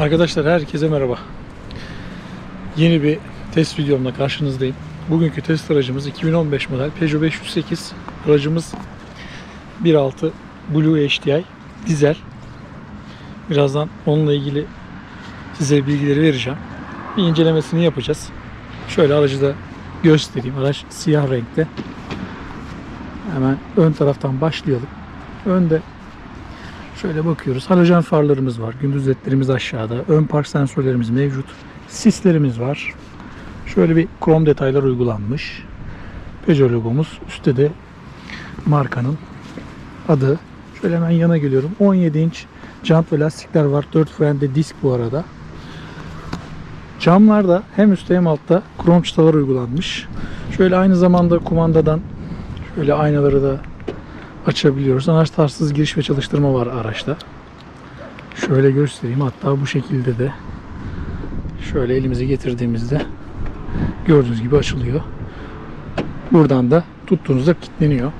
Arkadaşlar herkese merhaba. Yeni bir test videomla karşınızdayım. Bugünkü test aracımız 2015 model Peugeot 508. Aracımız 1.6 Blue HDI dizel. Birazdan onunla ilgili size bilgileri vereceğim. Bir incelemesini yapacağız. Şöyle aracı da göstereyim. Araç siyah renkte. Hemen ön taraftan başlayalım. Önde Şöyle bakıyoruz. Halojen farlarımız var. Gündüz ledlerimiz aşağıda. Ön park sensörlerimiz mevcut. Sislerimiz var. Şöyle bir krom detaylar uygulanmış. Peugeot logomuz. Üstte de markanın adı. Şöyle hemen yana geliyorum. 17 inç jant ve lastikler var. 4 frende disk bu arada. Camlarda hem üstte hem altta krom çıtalar uygulanmış. Şöyle aynı zamanda kumandadan şöyle aynaları da açabiliyoruz. Anahtarsız giriş ve çalıştırma var araçta. Şöyle göstereyim. Hatta bu şekilde de şöyle elimizi getirdiğimizde gördüğünüz gibi açılıyor. Buradan da tuttuğunuzda kilitleniyor.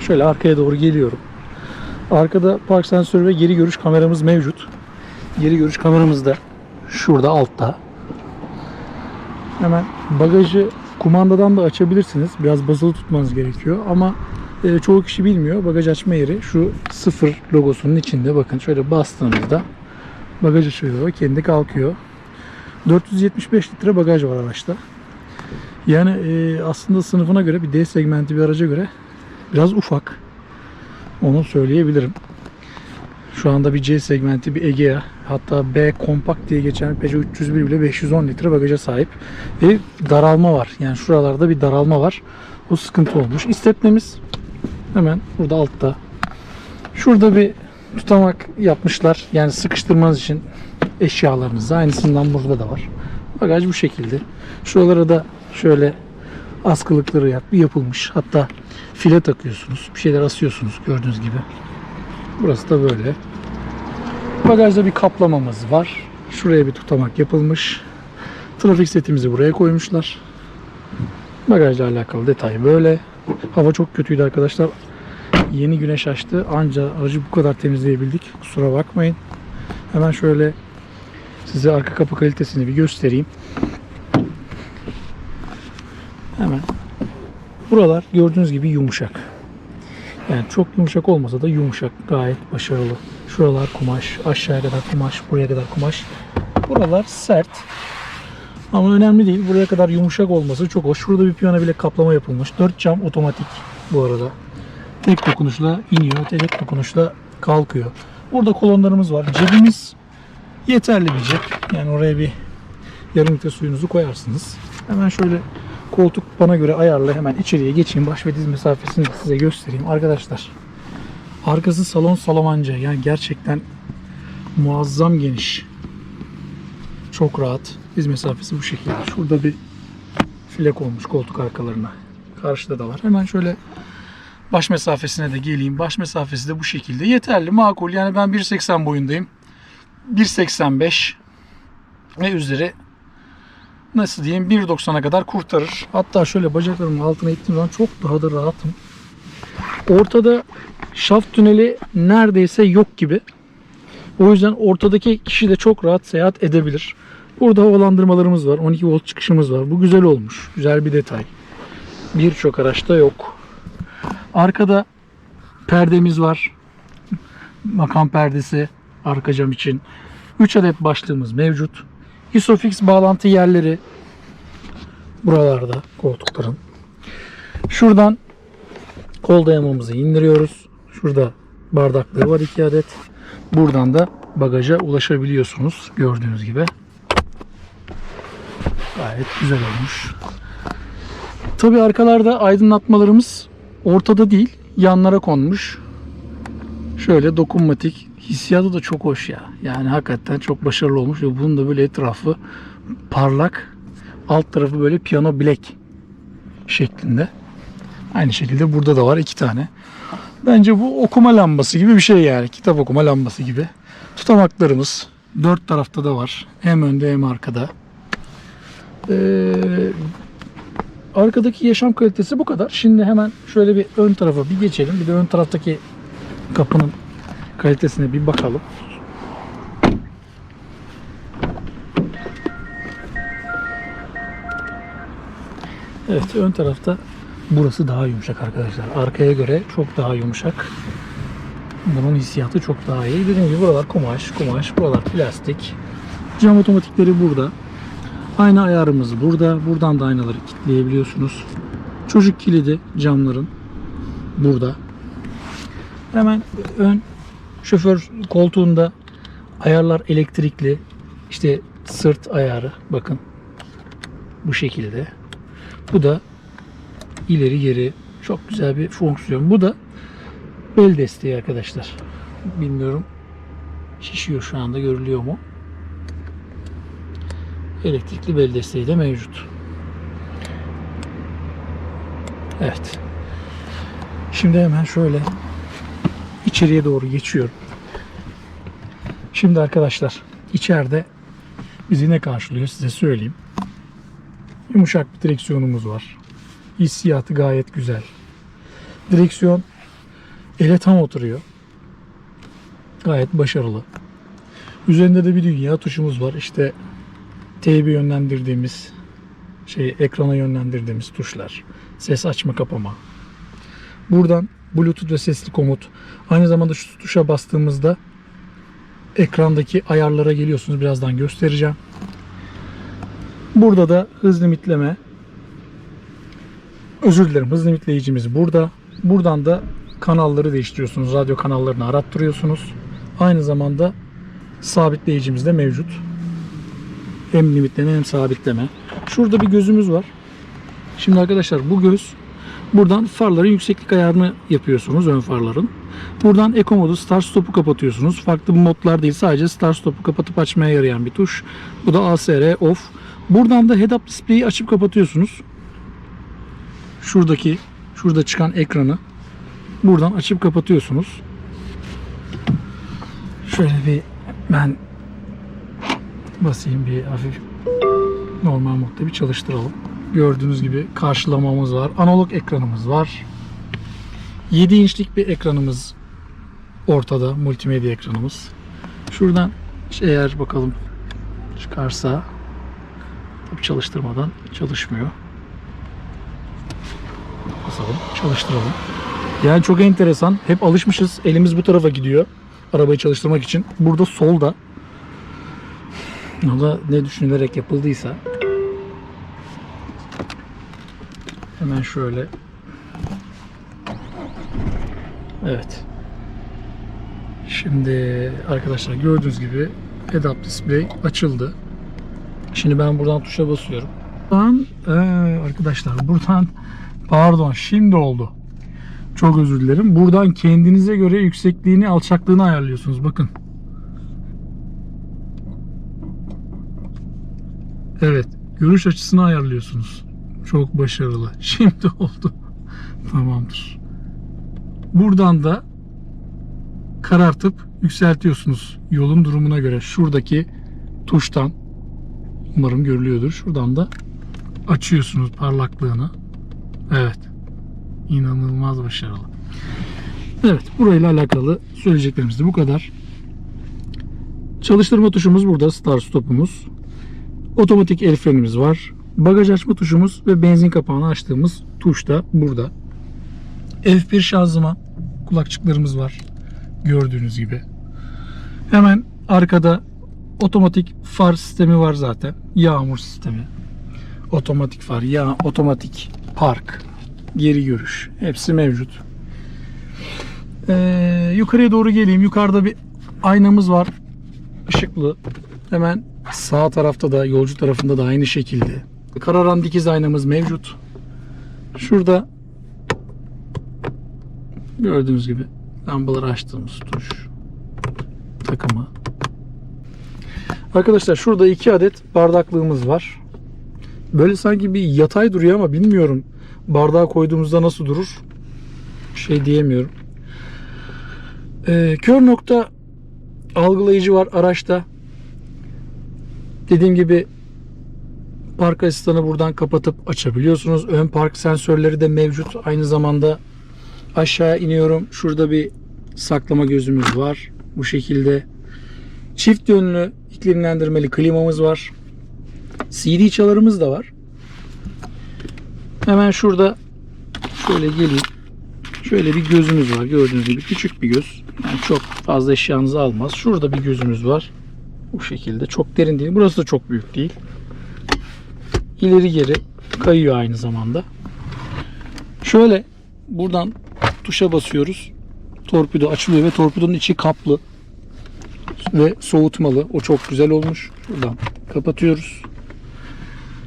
Şöyle arkaya doğru geliyorum. Arkada park sensörü ve geri görüş kameramız mevcut. Geri görüş kameramız da şurada altta. Hemen bagajı kumandadan da açabilirsiniz. Biraz basılı tutmanız gerekiyor ama e, çoğu kişi bilmiyor. Bagaj açma yeri şu sıfır logosunun içinde. Bakın şöyle bastığınızda bagaj açılıyor. Kendi kalkıyor. 475 litre bagaj var araçta. Yani e, aslında sınıfına göre bir D segmenti bir araca göre biraz ufak. Onu söyleyebilirim. Şu anda bir C segmenti bir Egea hatta B kompakt diye geçen Peugeot 301 bile 510 litre bagaja sahip. Ve daralma var. Yani şuralarda bir daralma var. O sıkıntı olmuş. İstetmemiz hemen burada altta. Şurada bir tutamak yapmışlar. Yani sıkıştırmanız için eşyalarınızı. Aynısından burada da var. Bagaj bu şekilde. Şuralara da şöyle askılıkları yap- yapılmış. Hatta file takıyorsunuz. Bir şeyler asıyorsunuz gördüğünüz gibi. Burası da böyle. Bagajda bir kaplamamız var. Şuraya bir tutamak yapılmış. Trafik setimizi buraya koymuşlar. Bagajla alakalı detay böyle. Hava çok kötüydü arkadaşlar. Yeni güneş açtı. Anca aracı bu kadar temizleyebildik. Kusura bakmayın. Hemen şöyle size arka kapı kalitesini bir göstereyim. Hemen. Buralar gördüğünüz gibi yumuşak. Yani çok yumuşak olmasa da yumuşak. Gayet başarılı. Şuralar kumaş. Aşağıya kadar kumaş. Buraya kadar kumaş. Buralar sert. Ama önemli değil. Buraya kadar yumuşak olması çok hoş. Şurada bir piyano bile kaplama yapılmış. 4 cam otomatik bu arada. Tek dokunuşla iniyor. Tek dokunuşla kalkıyor. Burada kolonlarımız var. Cebimiz yeterli bir cep. Yani oraya bir yarım litre suyunuzu koyarsınız. Hemen şöyle koltuk bana göre ayarlı. Hemen içeriye geçeyim. Baş ve diz mesafesini size göstereyim. Arkadaşlar arkası salon salamanca. Yani gerçekten muazzam geniş. Çok rahat. Diz mesafesi bu şekilde. Şurada bir filek olmuş koltuk arkalarına. Karşıda da var. Hemen şöyle baş mesafesine de geleyim. Baş mesafesi de bu şekilde. Yeterli, makul. Yani ben 1.80 boyundayım. 1.85 ve üzeri nasıl diyeyim 1.90'a kadar kurtarır. Hatta şöyle bacaklarımın altına ittiğim zaman çok daha da rahatım. Ortada şaft tüneli neredeyse yok gibi. O yüzden ortadaki kişi de çok rahat seyahat edebilir. Burada havalandırmalarımız var. 12 volt çıkışımız var. Bu güzel olmuş. Güzel bir detay. Birçok araçta yok. Arkada perdemiz var. Makam perdesi arka cam için. 3 adet başlığımız mevcut. Isofix bağlantı yerleri buralarda koltukların. Şuradan kol dayamamızı indiriyoruz. Şurada bardakları var 2 adet. Buradan da bagaja ulaşabiliyorsunuz gördüğünüz gibi. Gayet güzel olmuş. Tabi arkalarda aydınlatmalarımız ortada değil, yanlara konmuş. Şöyle dokunmatik. Hissiyatı da çok hoş ya. Yani hakikaten çok başarılı olmuş ve bunun da böyle etrafı parlak. Alt tarafı böyle piyano black şeklinde. Aynı şekilde burada da var iki tane. Bence bu okuma lambası gibi bir şey yani. Kitap okuma lambası gibi. Tutamaklarımız dört tarafta da var. Hem önde hem arkada. Ee, arkadaki yaşam kalitesi bu kadar. Şimdi hemen şöyle bir ön tarafa bir geçelim. Bir de ön taraftaki kapının kalitesine bir bakalım. Evet ön tarafta burası daha yumuşak arkadaşlar. Arkaya göre çok daha yumuşak. Bunun hissiyatı çok daha iyi. Dediğim gibi buralar kumaş, kumaş, buralar plastik. Cam otomatikleri burada. Ayna ayarımız burada. Buradan da aynaları kilitleyebiliyorsunuz. Çocuk kilidi camların burada. Hemen ön şoför koltuğunda ayarlar elektrikli. İşte sırt ayarı bakın. Bu şekilde. Bu da ileri geri çok güzel bir fonksiyon. Bu da bel desteği arkadaşlar. Bilmiyorum şişiyor şu anda görülüyor mu? Elektrikli bel desteği de mevcut. Evet. Şimdi hemen şöyle içeriye doğru geçiyorum. Şimdi arkadaşlar içeride bizi ne karşılıyor size söyleyeyim. Yumuşak bir direksiyonumuz var. Hissiyatı gayet güzel. Direksiyon ele tam oturuyor. Gayet başarılı. Üzerinde de bir dünya tuşumuz var. İşte teybi yönlendirdiğimiz şey ekrana yönlendirdiğimiz tuşlar. Ses açma kapama. Buradan Bluetooth ve sesli komut. Aynı zamanda şu tuşa bastığımızda ekrandaki ayarlara geliyorsunuz. Birazdan göstereceğim. Burada da hız limitleme. Özür dilerim hız limitleyicimiz burada. Buradan da kanalları değiştiriyorsunuz. Radyo kanallarını arattırıyorsunuz. Aynı zamanda sabitleyicimiz de mevcut. Hem limitleme hem sabitleme. Şurada bir gözümüz var. Şimdi arkadaşlar bu göz buradan farların yükseklik ayarını yapıyorsunuz ön farların. Buradan Eco modu start stop'u kapatıyorsunuz. Farklı modlar değil sadece start stop'u kapatıp açmaya yarayan bir tuş. Bu da ASR off. Buradan da head up display'i açıp kapatıyorsunuz. Şuradaki şurada çıkan ekranı buradan açıp kapatıyorsunuz. Şöyle bir ben basayım bir hafif normal modda bir çalıştıralım. Gördüğünüz gibi karşılamamız var. Analog ekranımız var. 7 inçlik bir ekranımız ortada. Multimedya ekranımız. Şuradan eğer bakalım çıkarsa tabi çalıştırmadan çalışmıyor. Basalım. Çalıştıralım. Yani çok enteresan. Hep alışmışız. Elimiz bu tarafa gidiyor. Arabayı çalıştırmak için. Burada solda. Da ne düşünülerek yapıldıysa. Hemen şöyle. Evet. Şimdi arkadaşlar gördüğünüz gibi head up display açıldı. Şimdi ben buradan tuşa basıyorum. Buradan ee, arkadaşlar buradan pardon şimdi oldu. Çok özür dilerim. Buradan kendinize göre yüksekliğini, alçaklığını ayarlıyorsunuz. Bakın. Evet. Görüş açısını ayarlıyorsunuz. Çok başarılı. Şimdi oldu. Tamamdır. Buradan da karartıp yükseltiyorsunuz. Yolun durumuna göre. Şuradaki tuştan umarım görülüyordur. Şuradan da açıyorsunuz parlaklığını. Evet. İnanılmaz başarılı. Evet, burayla alakalı söyleyeceklerimiz de bu kadar. Çalıştırma tuşumuz burada, start stopumuz. Otomatik el frenimiz var. Bagaj açma tuşumuz ve benzin kapağını açtığımız tuş da burada. F1 şanzıman kulakçıklarımız var. Gördüğünüz gibi. Hemen arkada otomatik far sistemi var zaten. Yağmur sistemi. Otomatik far, ya otomatik park, geri görüş. Hepsi mevcut. Ee, yukarıya doğru geleyim. Yukarıda bir aynamız var. Işıklı. Hemen sağ tarafta da yolcu tarafında da aynı şekilde. Kararan dikiz aynamız mevcut. Şurada gördüğünüz gibi lambaları açtığımız tuş takımı. Arkadaşlar şurada iki adet bardaklığımız var. Böyle sanki bir yatay duruyor ama bilmiyorum. Bardağı koyduğumuzda nasıl durur? Şey diyemiyorum. Ee, kör nokta algılayıcı var araçta. Dediğim gibi park asistanı buradan kapatıp açabiliyorsunuz. Ön park sensörleri de mevcut. Aynı zamanda aşağı iniyorum. Şurada bir saklama gözümüz var. Bu şekilde. Çift yönlü iklimlendirmeli klimamız var. CD çalarımız da var. Hemen şurada şöyle geleyim. Şöyle bir gözümüz var. Gördüğünüz gibi küçük bir göz. Yani çok fazla eşyanızı almaz. Şurada bir gözümüz var. Bu şekilde. Çok derin değil. Burası da çok büyük değil. İleri geri kayıyor aynı zamanda. Şöyle buradan tuşa basıyoruz. Torpido açılıyor ve torpidonun içi kaplı ve soğutmalı. O çok güzel olmuş. Şuradan kapatıyoruz.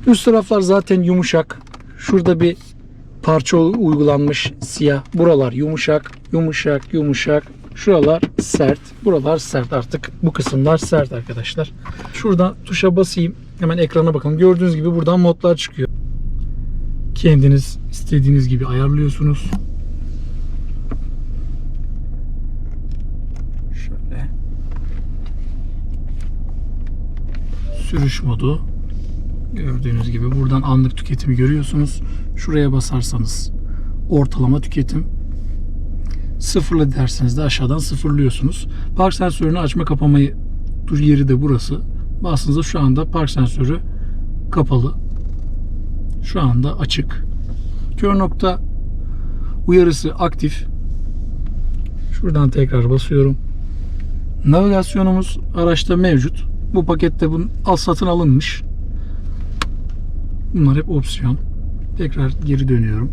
Üst taraflar zaten yumuşak. Şurada bir parça uygulanmış siyah. Buralar yumuşak, yumuşak, yumuşak. Şuralar sert. Buralar sert artık. Bu kısımlar sert arkadaşlar. Şuradan tuşa basayım. Hemen ekrana bakalım. Gördüğünüz gibi buradan modlar çıkıyor. Kendiniz istediğiniz gibi ayarlıyorsunuz. Şöyle. Sürüş modu. Gördüğünüz gibi buradan anlık tüketimi görüyorsunuz. Şuraya basarsanız ortalama tüketim. Sıfırla derseniz de aşağıdan sıfırlıyorsunuz. Park sensörünü açma kapamayı dur yeri de burası. Bastığınızda şu anda park sensörü kapalı. Şu anda açık. Kör nokta uyarısı aktif. Şuradan tekrar basıyorum. Navigasyonumuz araçta mevcut. Bu pakette bunun al satın alınmış. Bunlar hep opsiyon. Tekrar geri dönüyorum.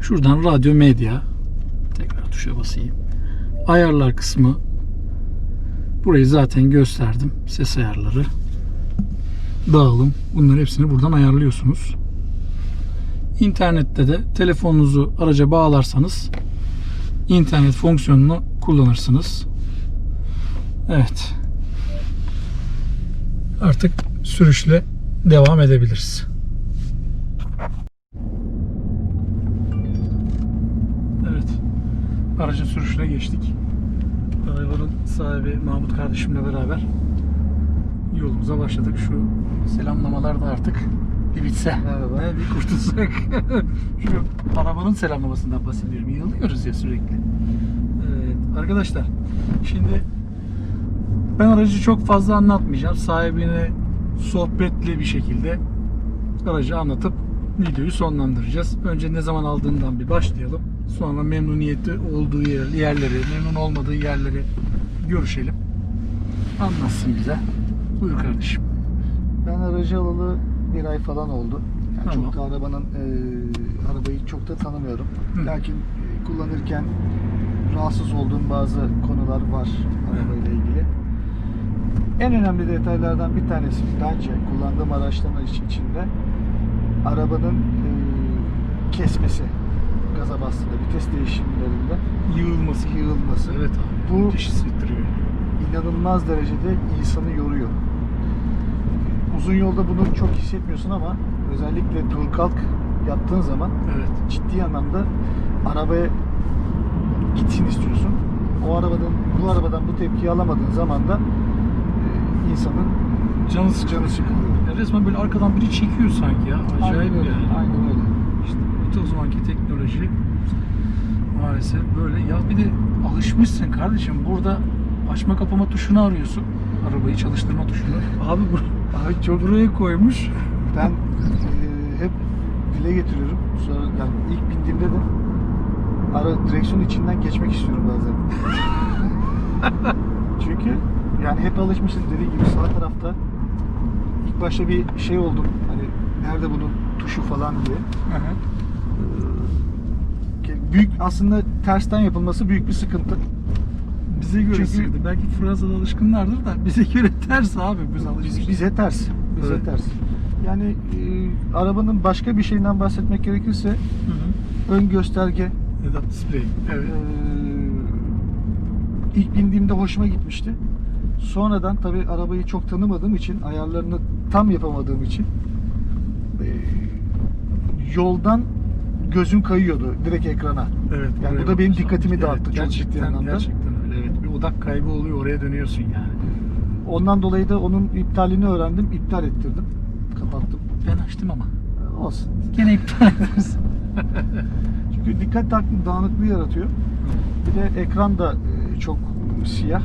Şuradan radyo medya. Tekrar tuşa basayım. Ayarlar kısmı. Burayı zaten gösterdim. Ses ayarları. Dağılım. Bunların hepsini buradan ayarlıyorsunuz. İnternette de telefonunuzu araca bağlarsanız internet fonksiyonunu kullanırsınız. Evet. Artık sürüşle devam edebiliriz. Evet. Aracın sürüşüne geçtik. Arabanın sahibi Mahmut kardeşimle beraber yolumuza başladık. Şu selamlamalar da artık bir bitse. Merhaba. Bir kurtulsak. Şu arabanın selamlamasından bahsediyorum. Yığılıyoruz ya sürekli. Evet, arkadaşlar şimdi ben aracı çok fazla anlatmayacağım. Sahibine sohbetli bir şekilde aracı anlatıp videoyu sonlandıracağız. Önce ne zaman aldığından bir başlayalım. Sonra memnuniyeti olduğu yer- yerleri, memnun olmadığı yerleri görüşelim. Anlatsın bize. Buyur kardeşim. Ben aracı alalı bir ay falan oldu. Yani Tamam. Çok da arabanın e, arabayı çok da tanımıyorum. Hı. Lakin e, kullanırken rahatsız olduğum bazı konular var. En önemli detaylardan bir tanesi bence kullandığım araçların iç- içinde arabanın e, kesmesi. Gaza bastığında, vites değişimlerinde Yığılması. yığılması. Evet abi. Bu- müthiş hissettiriyor. inanılmaz derecede insanı yoruyor. Uzun yolda bunu çok hissetmiyorsun ama özellikle dur kalk yaptığın zaman Evet. ciddi anlamda arabaya gitsin istiyorsun. O arabadan bu arabadan bu tepkiyi alamadığın zaman da insanın Canı sıkılıyor. canı sıkılıyor. Ya resmen böyle arkadan biri çekiyor sanki ya. Acayip Aynen öyle. yani. Aynen öyle. İşte bu o zamanki teknoloji maalesef böyle. Ya bir de alışmışsın kardeşim. Burada açma kapama tuşunu arıyorsun. Arabayı çalıştırma tuşunu. Abi bu Abi çok buraya koymuş. ben e, hep dile getiriyorum. Sonra yani ilk bindiğimde de ara direksiyon içinden geçmek istiyorum bazen. Çünkü yani hep alışmışsın dediği gibi sağ tarafta ilk başta bir şey oldum. Hani nerede bunun tuşu falan diye. Ee, Büyük aslında tersten yapılması büyük bir sıkıntı. Bize göre Çünkü- sıkıntı. Belki Fransa'da alışkınlardır da bize göre ters abi. Biz alışmışız. Biz, bize ters. Bize Evet. ters. Yani e, arabanın başka bir şeyinden bahsetmek gerekirse Hı hı. ön gösterge display. Evet. Ee, ilk bindiğimde hoşuma gitmişti. Sonradan tabi arabayı çok tanımadığım için, ayarlarını tam yapamadığım için ee, yoldan gözüm kayıyordu direkt ekrana. Evet. Yani bu da benim dikkatimi dağıttı çok ciddi gerçekten, anlamda. Gerçekten öyle. Evet. Bir odak kaybı oluyor. Oraya dönüyorsun yani. Ondan dolayı da onun iptalini öğrendim, iptal ettirdim. Kapattım. Ben açtım ama. Olsun. Gene iptal ederiz. Çünkü dikkat dağ- dağınıklığı yaratıyor. Bir de ekran da e, çok siyah.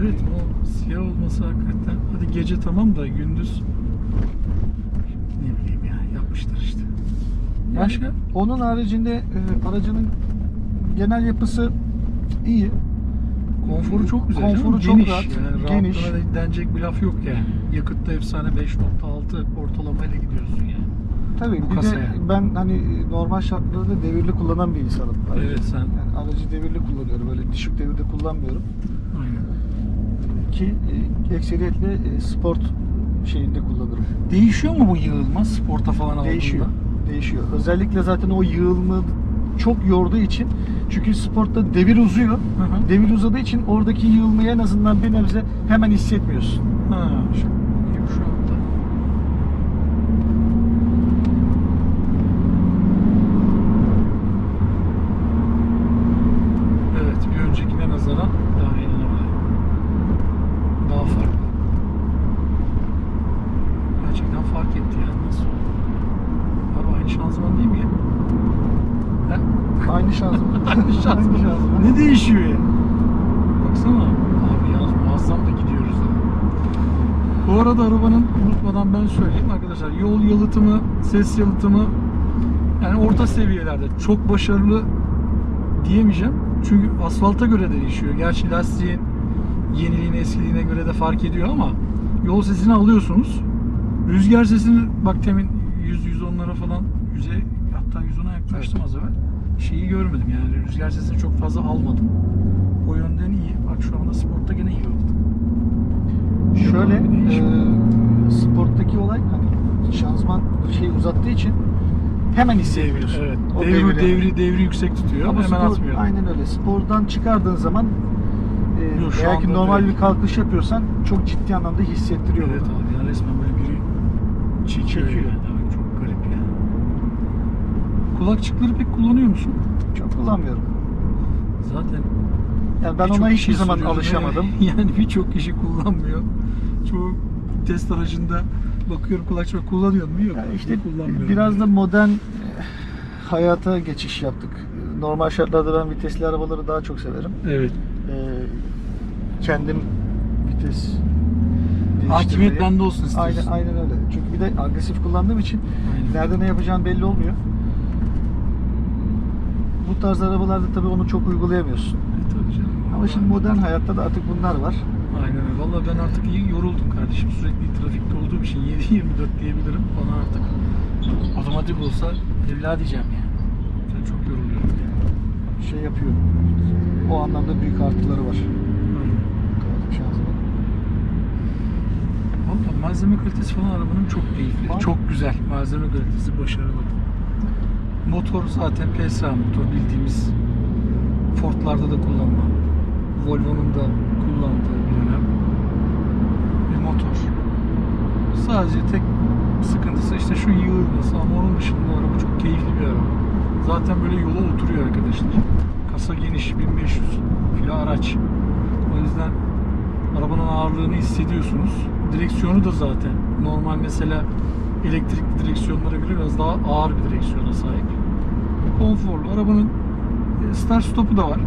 Evet o siyah olması hakikaten. Hadi gece tamam da gündüz ne bileyim ya yapmışlar işte. Yani Başka? Onun haricinde e, aracının genel yapısı iyi. Konforu çok güzel. Konforu çok geniş. rahat, Yani geniş. denecek bir laf yok yani. Yakıtta efsane 5.6 ortalamayla gidiyorsun yani. Tabii Bu bir kasa de ben hani normal şartlarda devirli kullanan bir insanım. Aracı. Evet, sen- Yani aracı devirli kullanıyorum. Böyle düşük devirde kullanmıyorum. Ki e, ekseriyetle e, sport şeyinde kullanırım. Değişiyor mu bu yığılma sporta falan aldığında? Değişiyor. Değişiyor. Özellikle zaten o yığılma çok yorduğu için çünkü sportta devir uzuyor. Hı hı. Devir uzadığı için oradaki yığılmayı en azından bir nebze hemen hissetmiyorsun. Ha, şu, bakayım şu anda. Evet, bir öncekine nazaran daha iyi öyle. Daha farklı. Gerçekten fark etti yani nasıl oldu? Abi aynı şanzıman değil mi ya? He? Aynı şanzıman. Aynı şanzıman. Ne değişiyor ya? Baksana. Abi yalnız muazzam da gidiyoruz ha. Bu arada unutmadan ben söyleyeyim arkadaşlar. Yol yalıtımı, ses yalıtımı yani orta seviyelerde. Çok başarılı diyemeyeceğim. Çünkü asfalta göre de değişiyor. Gerçi lastiğin yeniliğine eskiliğine göre de fark ediyor ama yol sesini alıyorsunuz. Rüzgar sesini bak temin 100-110'lara falan 100'e hatta 110'a yaklaştım az evvel. Şeyi görmedim yani rüzgar sesini çok fazla almadım. O yönden iyi. Bak şu anda sportta gene iyi oldu. Şöyle e, sporttaki olay hani şanzıman şey uzattığı için hemen hissetmiyorsun. Evet. O devri, deviri. devri devri yüksek tutuyor. Ama hemen spor, atmıyor. aynen öyle. Spordan çıkardığın zaman e, Yok, şu eğer ki normal direkt- bir kalkış yapıyorsan çok ciddi anlamda hissettiriyor. Evet bunu. abi ya resmen böyle biri çekiyor, Çekiyor. yani. Abi çok garip ya. Kulakçıkları pek kullanıyor musun? Çok kullanmıyorum. Zaten Yani ben ona hiçbir zaman alışamadım. Yani birçok kişi kullanmıyor. Çoğu test aracında bakıyorum kulakçık kullanıyor mu? Yok. Yani işte kullanmıyorum. biraz da modern e, hayata geçiş yaptık. Normal şartlarda ben vitesli arabaları daha çok severim. Evet. E, kendim vites Hakimiyet bende olsun istiyorsun. Aynen, aynen öyle. Çünkü bir de agresif kullandığım için Aynen. nerede ne yapacağın belli olmuyor. Bu tarz arabalarda tabii onu çok uygulayamıyorsun. E, tabii canım. Ama şimdi modern hayatta da artık bunlar var. Aynen öyle. Valla ben artık iyi yoruldum kardeşim. Sürekli trafikte olduğum için 7-24 diyebilirim. Bana artık otomatik olsa evla diyeceğim yani. Ben çok yoruluyorum. Şey yapıyor. O anlamda büyük artıları var. Şanzıman. Valla malzeme kalitesi falan arabanın çok keyifli. Var. Çok güzel. Malzeme kalitesi başarılı. Motor zaten PSA motor bildiğimiz Ford'larda da kullanılan. Volvo'nun da kullandığı bir dönem bir motor. Sadece tek sıkıntısı işte şu yığılması ama onun dışında araba çok keyifli bir araba. Zaten böyle yola oturuyor arkadaşlar. Kasa geniş 1500 kilo araç. O yüzden arabanın ağırlığını hissediyorsunuz. Direksiyonu da zaten normal mesela elektrikli direksiyonlara göre biraz daha ağır bir direksiyona sahip. Konforlu. Arabanın e, start stopu da var.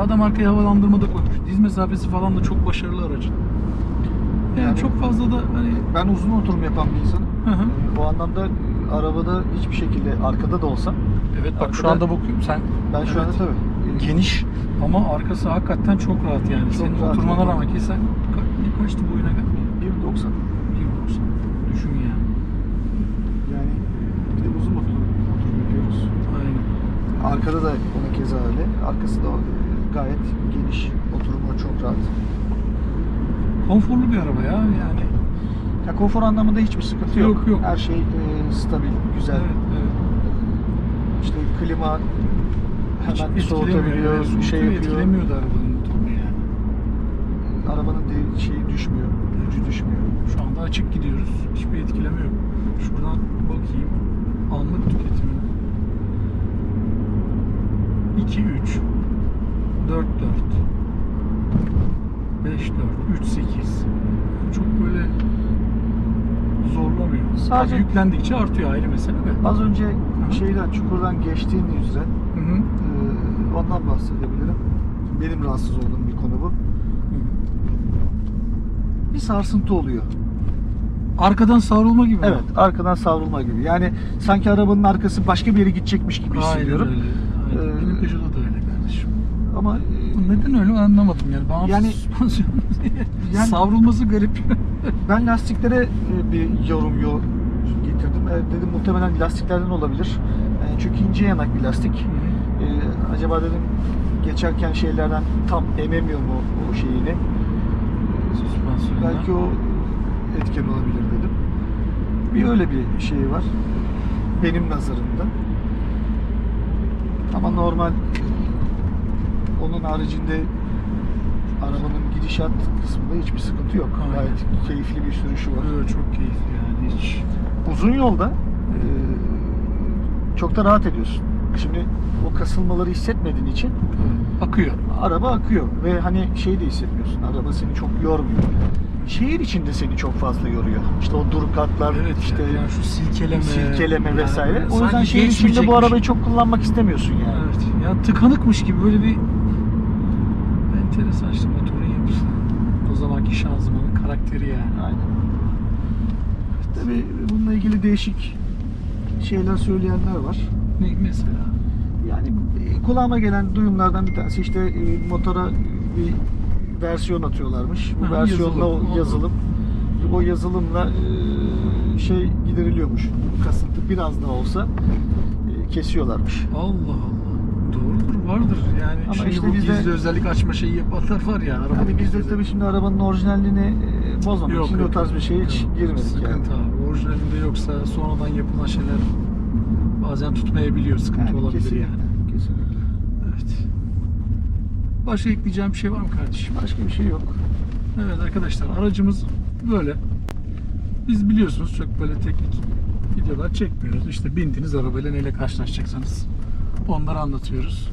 Adam arkaya havalandırma da koymuş. Diz mesafesi falan da çok başarılı aracın. Yani, Yani- çok fazla da hani Ben uzun oturum yapan bir insanım. Hı hı. Bu anlamda e, arabada hiçbir şekilde arkada da olsa evet bak şu Arkada- anda bakıyorum sen ben şu Evet. anda tabii e, geniş ama arkası hakikaten çok rahat yani. Çok Senin rahat. oturmana rağmen ki sen ka- ne kaçtı boyuna gel? 1.90 1.90. Düşün yani. yani bir de uzun oturum, oturum yapıyoruz. Aynen. Arkada da ona keza öyle. Arkası da e, gayet geniş. Oturumu çok rahat. Konforlu bir araba ya yani. Ya konfor anlamında hiçbir sıkıntı yok. Yok, yok. Her şey e, stabil, güzel. Evet, evet. İşte klima Hiç hemen etkilemiyor, soğutabiliyor, evet, bir şey soğutuyor, yapıyor. Etkilemiyor da arabanın motorunu yani. Arabanın de şeyi düşmüyor, gücü düşmüyor. Şu anda açık gidiyoruz. Hiçbir etkileme yok. Şuradan bakayım. Anlık tüketimi. 2 3 4 4 5 4 3 8 Çok böyle zorlamıyor. Sadece- Tabii yüklendikçe artıyor ayrı mesele de. Az önce hı. şeyden, çukurdan geçtiğin üzere Hı hı. e, ondan bahsedebilirim. Benim rahatsız olduğum bir konu bu. Hı. Bir sarsıntı oluyor. Arkadan savrulma gibi. mi? Evet, arkadan savrulma gibi. Yani sanki arabanın arkası başka bir yere gidecekmiş gibi Aynen hissediyorum. öyle. Aynen. Ee, Benim Peugeot'da. Ama e, Neden öyle anlamadım yani. Bağımsız Yani- süspansiyon Yani- savrulması garip. ben lastiklere e, bir yorum yol getirdim. Evet, dedim muhtemelen lastiklerden olabilir. E, Çünkü ince yanak bir lastik. E, acaba dedim geçerken şeylerden tam ememiyor mu o şeyini? Süspansiyon. Belki o etken olabilir dedim. Bir öyle bir şey var. Benim nazarımda. Ama normal onun haricinde arabanın gidişat kısmında hiçbir sıkıntı yok. Aynen. Gayet keyifli bir sürüşü var. Evet, çok keyifli yani hiç. Uzun yolda e, çok da rahat ediyorsun. Şimdi o kasılmaları hissetmediğin için Akıyor. araba akıyor ve hani şey de hissetmiyorsun. Araba seni çok yormuyor. Şehir içinde seni çok fazla yoruyor. İşte o dur katlar, Evet işte yani şu silkeleme. silkeleme yani vesaire. O sanki yüzden şehir içinde bu arabayı çok kullanmak istemiyorsun yani. Evet. Ya tıkanıkmış gibi böyle bir enteresan işte motorun yapısı. O zamanki şanzımanın karakteri yani. Aynen. Tabii bununla ilgili değişik şeyler söyleyenler var. Ne mesela? Yani e, kulağıma gelen duyumlardan bir tanesi işte e, motora bir versiyon atıyorlarmış. Bu Ha, versiyonla yazılım. o yazılım o yazılımla e, şey gideriliyormuş. Kasıntı biraz daha olsa e, kesiyorlarmış. Allah Allah. Doğrudur vardır yani. Ama şimdi işte bu bizde- gizli özellik açma şeyi yapanlar var ya. arabada Hani biz de tabii şimdi arabanın orijinalliğini e, bozmamak Yok, için o tarz bir şeye hiç yok. girmedik Sıkıntı yani. abi. Orijinalinde yoksa sonradan yapılan şeyler bazen tutmayabiliyor. Sıkıntı Yani olabilir kesinlikle, yani. kesinlikle. Evet. Başka ekleyeceğim bir şey var mı kardeşim? Başka bir şey yok. Evet arkadaşlar aracımız böyle. Biz biliyorsunuz çok böyle teknik videolar çekmiyoruz. İşte bindiğiniz arabayla neyle karşılaşacaksanız onları anlatıyoruz.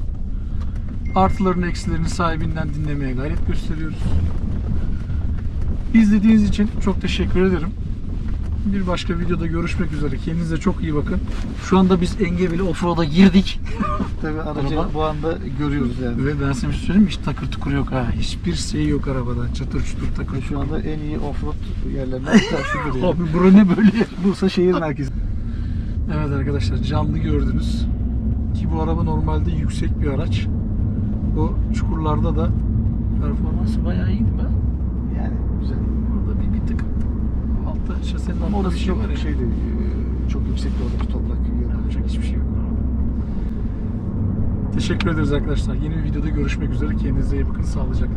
Artılarını eksilerini sahibinden dinlemeye gayret gösteriyoruz. İzlediğiniz için çok teşekkür ederim. Bir başka videoda görüşmek üzere. Kendinize çok iyi bakın. Şu anda biz Engebeli Offroad'a girdik. Tabii aracı Araba- bu anda görüyoruz yani. Ve ben size bir şey söyleyeyim mi? Hiç takır tukur yok ha. Hiçbir şey yok arabada. Çatır çutur takır Şu anda en iyi offroad yerlerinden bir tanesidir yani. Abi bura ne böyle? Bursa şehir merkezi. Evet arkadaşlar canlı gördünüz. Ki bu araba normalde yüksek bir araç. Bu çukurlarda da performansı bayağı iyiydi be. Yani güzel. Orada bir, bir tık altta şasenin altında orası bir şey çok var ya. şeydi. Çok yüksekti oradaki toprak. Yapacak hiçbir şey yok. Teşekkür ederiz arkadaşlar. Yeni bir videoda görüşmek üzere. Kendinize iyi bakın. Sağlıcakla.